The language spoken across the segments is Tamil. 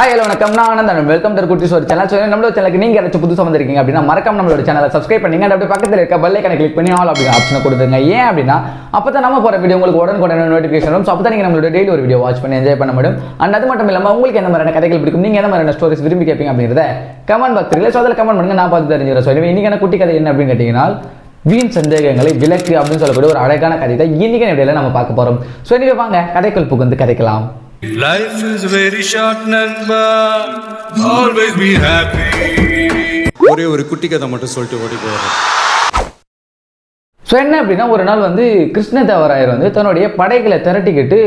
ஹாய் ஹலோ வணக்கம். நான் ஆனந்தன் வெல்கம் டு குட்டி ஒரு சேனல் சொல்லி நம்மளோட சேனலுக்கு நீங்கள் ஏதாச்சும் புதுசாக வந்திருக்கீங்க அப்படின்னா மறக்காம நம்மளோட சேனலை சப்ஸ்கிரைப் பண்ணீங்க. and அப்படியே பக்கத்தில் இருக்க பெல் ஐக்கனை கிளிக் பண்ணி ஆல் அப்படிங்கிற ஆப்ஷனை கொடுத்துருங்க. ஏன் அப்படின்னா அப்போ தான் நம்ம போகிற வீடியோ உங்களுக்கு உடனுக்குடனே நோட்டிஃபிகேஷன் வரும். ஸோ அப்போ தான் நீங்கள் நம்மளோட டெய்லி ஒரு வீடியோ வாட்ச் பண்ணி என்ஜாய் பண்ண முடியும். அண்ட் அது மட்டும் இல்லாமல் உங்களுக்கு எந்த மாதிரியான கதைகள் பிடிக்கும் நீங்கள் எந்த மாதிரியான ஸ்டோரிஸ் விரும்பி கேட்பீங்க அப்படிங்கிறத கமெண்ட் பாக்ஸில் ஸோ அதில் கமெண்ட் பண்ணுங்க. நான் பார்த்து தெரிஞ்சுக்கிறேன். ஸோ இன்னைக்கு என்ன குட்டி கதை என்ன அப்படின்னு கேட்டிங்கன்னா வீண் சந்தேகங்களை விலக்கு அப்படின்னு சொல்லக்கூடிய ஒரு அழகான கதை தான் இன்னைக்கு நம்ம பார்க்க போகிறோம் ஸோ எனவே வாங்க கதைக்குள் புகுந்து கதைக்கலாம். Life is very short, Nanba. Always be happy. ஒரே ஒரு குட்டி கதை மட்டும் சொல்லிட்டு ஓடி போயிடுறேன் ஸோ என்ன அப்படின்னா ஒரு நாள் வந்து கிருஷ்ணதேவராயர் வந்து தன்னுடைய படைகளை திரட்டிக்கிட்டு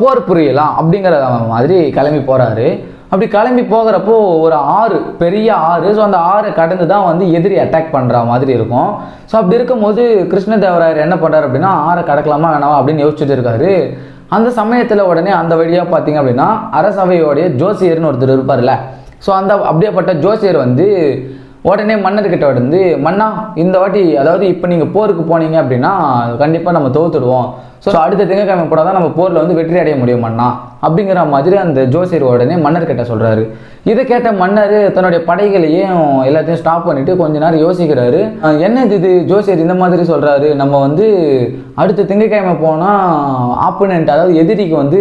போர் புரியலாம் அப்படிங்கிற மாதிரி கிளம்பி போகிறாரு அப்படி கிளம்பி போகிறப்போ ஒரு ஆறு பெரிய ஆறு ஸோ அந்த ஆறை கடந்து தான் வந்து எதிரி அட்டாக் பண்ணுற மாதிரி இருக்கும் ஸோ அப்படி இருக்கும்போது கிருஷ்ணதேவராயர் என்ன பண்ணுறாரு அப்படின்னா ஆறை கடக்கலாமா வேணாமா அப்படின்னு யோசிச்சுட்டு இருக்காரு அந்த சமயத்தில் உடனே அந்த வழியாக பார்த்தீங்க அப்படின்னா அரசவையோடைய ஜோசியர்னு ஒருத்தர் இருப்பார்ல ஸோ அந்த அப்படியேப்பட்ட ஜோசியர் வந்து உடனே மன்னர்கிட்ட வந்து மன்னா இந்த வாட்டி அதாவது இப்போ நீங்கள் போருக்கு போனீங்க அப்படின்னா கண்டிப்பாக நம்ம தோத்துடுவோம். ஸோ அடுத்த திங்கக்கிழமை கூட தான் நம்ம போரில் வந்து வெற்றி அடைய முடியும் மன்னா. அப்படிங்கிற மாதிரி அந்த ஜோசியர் உடனே மன்னர்கிட்ட சொல்கிறாரு இதை கேட்ட மன்னர் தன்னுடைய படைகளையும் எல்லாத்தையும் ஸ்டாப் பண்ணிட்டு கொஞ்ச நேரம் யோசிக்கிறாரு. என்ன இது? ஜோசியர் இந்த மாதிரி சொல்கிறாரு நம்ம வந்து அடுத்த திங்கக்கிழமை போனால் ஆப்போனண்ட் அதாவது எதிரிக்கு வந்து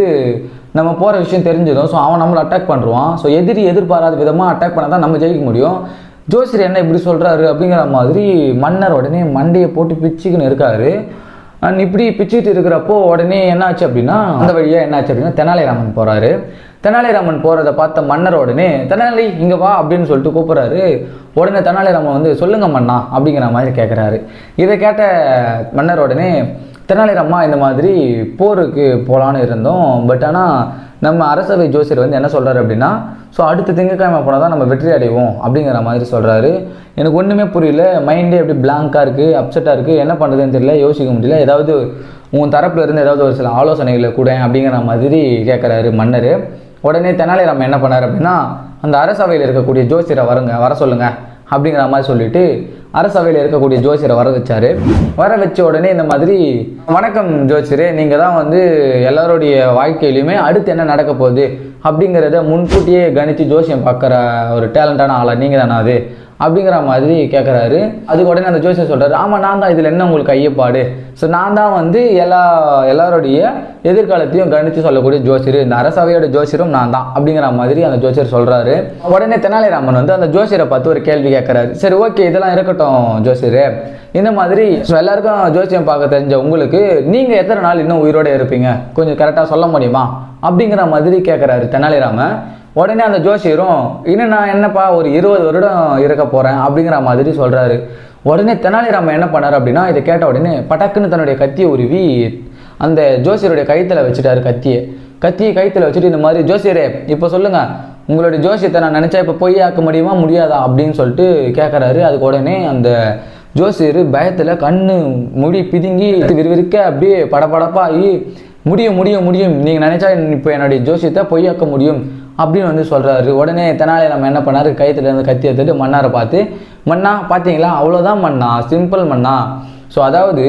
நம்ம போகிற விஷயம் தெரிஞ்சிடும். ஸோ அவன் நம்மளை அட்டாக் பண்ணுறான் ஸோ எதிரி எதிர்பாராத விதமாக அட்டாக் பண்ணால் தான் நம்ம ஜெயிக்க முடியும். ஜோசியர் என்ன இப்படி சொல்கிறாரு அப்படிங்கிற மாதிரி மன்னர் உடனே மண்டையை போட்டு பிச்சுக்கின்னு இருக்காரு. அண்ட் இப்படி பிச்சுட்டு இருக்கிறப்போ உடனே என்னாச்சு அப்படின்னா அந்த வழியாக என்னாச்சு அப்படின்னா தெனாலிராமன் போகிறாரு தெனாலிராமன் போகிறத பார்த்த மன்னர் உடனே தெனாலி இங்கே வா அப்படின்னு சொல்லிட்டு கூப்பிட்றாரு. உடனே தெனாலிராமன் வந்து சொல்லுங்க மன்னா அப்படிங்கிற மாதிரி கேட்குறாரு இதை கேட்ட மன்னர் உடனே தெனாலிராமா இந்த மாதிரி போருக்கு போகலான்னு இருந்தோம். பட் ஆனால் நம்ம அரசவை ஜோசியர் வந்து என்ன சொல்கிறாரு அப்படின்னா ஸோ அடுத்த திங்கக்கிழமை போனால் தான் நம்ம வெற்றி அடைவோம் அப்படிங்கிற மாதிரி சொல்கிறாரு எனக்கு ஒன்றுமே புரியல. மைண்டே எப்படி பிளாங்காக இருக்குது அப்செட்டாக இருக்குது என்ன பண்ணுறதுன்னு தெரியல யோசிக்க முடியல. ஏதாவது உன் தரப்புலேருந்து ஏதாவது ஒரு சில ஆலோசனைகளை கூட அப்படிங்கிற மாதிரி கேட்குறாரு மன்னர். உடனே தெனாலிராமன் என்ன பண்ணார் அப்படின்னா அந்த அரசவையில் இருக்கக்கூடிய ஜோசியரை வருங்க வர சொல்லுங்க அப்படிங்கிற மாதிரி சொல்லிட்டு அரசவையில் இருக்கக்கூடிய ஜோசியரை வர வச்சாரு. வர வச்ச உடனே இந்த மாதிரி வணக்கம் ஜோசியரே நீங்கள் தான் வந்து எல்லாருடைய வாழ்க்கையிலையுமே அடுத்து என்ன நடக்க போகுது? அப்படிங்கிறத முன்கூட்டியே கணித்து ஜோசியம் பார்க்குற ஒரு டேலண்டான ஆளாக நீங்கள் தானே அது? அப்படிங்கிற மாதிரி கேட்குறாரு அதுக்கு உடனே அந்த ஜோசியர் சொல்கிறாரு ஆமாம் நான் தான் இதில் என்ன உங்களுக்கு ஐயப்பாடு ஸோ நான் தான் வந்து எல்லா எல்லாருடைய எதிர்காலத்தையும் கணித்து சொல்லக்கூடிய ஜோசியர். இந்த அரசவையோட ஜோசியரும் நான் தான் அப்படிங்கிற மாதிரி அந்த ஜோசியர் சொல்கிறாரு உடனே தெனாலிராமன் வந்து அந்த ஜோசியரை பார்த்து ஒரு கேள்வி கேட்குறாரு சரி ஓகே இதெல்லாம் இருக்கட்டும் ஜோசியர். இந்த மாதிரி ஸோ எல்லாருக்கும் ஜோசியம் பார்க்க தெரிஞ்ச உங்களுக்கு நீங்கள் எத்தனை நாள் இன்னும் உயிரோட இருப்பீங்க? கொஞ்சம் கரெக்டாக சொல்ல முடியுமா? அப்படிங்கிற மாதிரி கேட்குறாரு தெனாலிராமன். உடனே அந்த ஜோசியரும் இன்னும் நான் என்னப்பா ஒரு இருபது வருடம் இருக்க போகிறேன் அப்படிங்கிற மாதிரி சொல்கிறாரு உடனே தெனாலிராமன் என்ன பண்ணார் அப்படின்னா இதை கேட்ட உடனே பட்டக்குன்னு தன்னுடைய கத்தியை உருவி அந்த ஜோசியருடைய கைத்தில் வச்சுட்டாரு கத்தியை. கத்தியை கைத்தில் வச்சுட்டு இந்த மாதிரி ஜோசியரே இப்போ சொல்லுங்கள் உங்களுடைய ஜோசியத்தை நான் நினச்சா இப்போ பொய்யாக்க முடியுமா முடியாதா? அப்படின்னு சொல்லிட்டு கேட்குறாரு அதுக்கு உடனே அந்த ஜோசியர் பயத்தில் கண்ணு முடி பிதுங்கி விறுவிறுக்க அப்படியே படபடப்பாகி முடியும் முடியும் முடியும். நீங்கள் நினச்சா இப்போ என்னுடைய ஜோசியத்தை பொய்யாக்க முடியும். அப்படின்னு வந்து சொல்கிறாரு உடனே தெனாலி நம்ம என்ன பண்ணார்? கயித்துல இருந்து கத்தி எடுத்துட்டு மன்னாரை பார்த்து மன்னா பார்த்தீங்களா? அவ்வளோதான் மண்ணா சிம்பிள் மண்ணா ஸோ அதாவது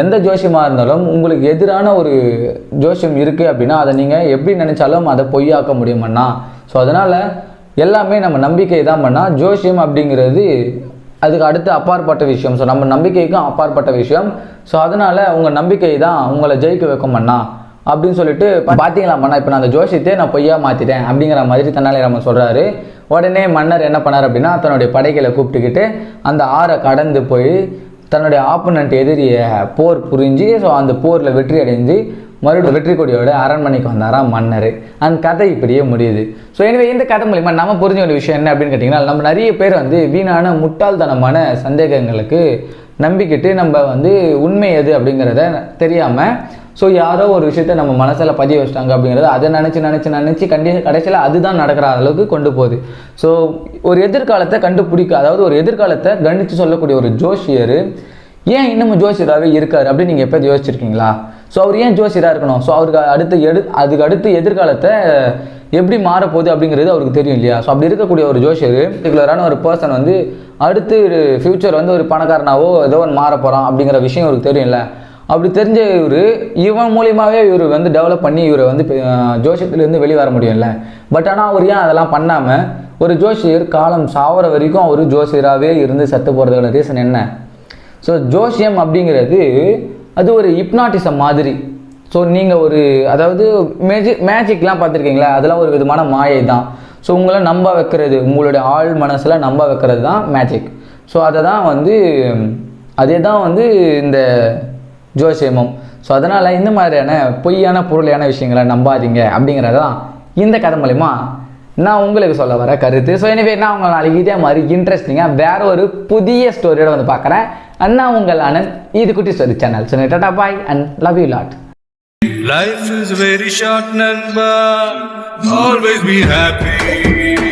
எந்த ஜோசியமாக இருந்தாலும் உங்களுக்கு எதிரான ஒரு ஜோசியம் இருக்குது அப்படின்னா அதை நீங்கள் எப்படி நினச்சாலும் அதை பொய்யாக்க முடியும் மண்ணா ஸோ அதனால் எல்லாமே நம்ம நம்பிக்கை தான் பண்ணால் ஜோசியம் அப்படிங்கிறது அதுக்கு அடுத்து அப்பாற்பட்ட விஷயம். ஸோ நம்ம நம்பிக்கைக்கும் அப்பாற்பட்ட விஷயம். ஸோ அதனால் உங்கள் நம்பிக்கை தான் உங்களை ஜெயிக்க வைக்கும் அண்ணா அப்படின்னு சொல்லிட்டு பா- பாத்தீங்களா மன்னா இப்போ நான் அந்த ஜோசியத்தை நான் பொய்யா மாற்றிட்டேன் அப்படிங்கிற மாதிரி தெனாலிராமன் சொல்கிறாரு உடனே மன்னர் என்ன பண்ணார் அப்படின்னா தன்னுடைய படைகளை கூப்பிட்டுக்கிட்டு அந்த ஆறை கடந்து போய் தன்னுடைய ஆப்பனண்ட் எதிரிய போர் புரிஞ்சு ஸோ அந்த போரில் வெற்றி அடைஞ்சு மறுபடியும் வெற்றி கொடியோட அரண்மனைக்கு வந்தாராம் மன்னர். அந்த கதை இப்படியே முடியுது. ஸோ எனவே இந்த கதை மூலிமா நம்ம புரிஞ்ச ஒரு விஷயம் என்ன அப்படின்னு கேட்டிங்கன்னா நம்ம நிறைய பேர் வந்து வீணான முட்டாள்தனமான சந்தேகங்களுக்கு நம்பிக்கிட்டு நம்ம வந்து உண்மை எது அப்படிங்கிறத தெரியாமல் ஸோ யாரோ ஒரு விஷயத்த நம்ம மனசில் பதிய வச்சிட்டாங்க அப்படிங்கிறத அதை நினச்சி நினச்சி நினச்சி கண்டி கடைசியில் அதுதான் நடக்கிற அளவுக்கு கொண்டு போகுது. ஸோ ஒரு எதிர்காலத்தை கண்டுபிடிக்க அதாவது ஒரு எதிர்காலத்தை கணித்து சொல்லக்கூடிய ஒரு ஜோஷியர் ஏன் இன்னமும் ஜோசியராகவே இருக்கார் அப்படின்னு நீங்கள் எப்போ யோசிச்சிருக்கீங்களா? ஸோ அவர் ஏன் ஜோசியராக இருக்கணும்? ஸோ அவருக்கு அடுத்து எடு அதுக்கு அடுத்து எதிர்காலத்தை எப்படி மாறப்போகுது அப்படிங்கிறது அவருக்கு தெரியும் இல்லையா? ஸோ அப்படி இருக்கக்கூடிய ஒரு ஜோசியர் பர்டிகுலரான ஒரு பர்சன் வந்து அடுத்து ஃப்யூச்சர் வந்து ஒரு பணக்காரனாவோ ஏதோ ஒன்று மாற போகிறான் அப்படிங்கிற விஷயம் அவருக்கு தெரியும்ல. அப்படி தெரிஞ்ச இவர் இவன் மூலியமாகவே இவர் வந்து டெவலப் பண்ணி இவரை வந்து ஜோசியத்துலேருந்து வெளிவர வெளியே வர முடியும்ல. பட் ஆனால் அவர் ஏன் அதெல்லாம் பண்ணாமல் ஒரு ஜோசியர் காலம் சாவர வரைக்கும் அவர் ஜோசியராகவே இருந்து செத்து போகிறதுக்கான ரீசன் என்ன? ஸோ ஜோசியம் அப்படிங்கிறது அது ஒரு ஹிப்னாட்டிசம் மாதிரி. ஸோ நீங்கள் ஒரு அதாவது மேஜிக் மேஜிக்லாம் பார்த்துருக்கீங்களா? அதெல்லாம் ஒரு விதமான மாயை தான். ஸோ உங்களை நம்ப வைக்கிறது உங்களுடைய ஆள் மனசில் நம்ப வைக்கிறது தான் மேஜிக் ஸோ அதை தான் வந்து அதே தான் வந்து இந்த ஜோசியமும். ஸோ அதனால் இந்த மாதிரியான பொய்யான பொருளையான விஷயங்களை நம்பாதீங்க அப்படிங்கிறது தான் இந்த கதை மூலிமா நான் உங்களுக்கு சொல்ல வர கருத்து. ஸோ எனவே நான் உங்களை நாளைக்கு இதே மாதிரி இன்ட்ரெஸ்டிங்காக வேற ஒரு புதிய ஸ்டோரியோட வந்து பார்க்குறேன். அண்ணா உங்கள் ஆனந்த் இது குட்டி story channel so tata bye and love you lot Life is very short, Nanba. Always be happy.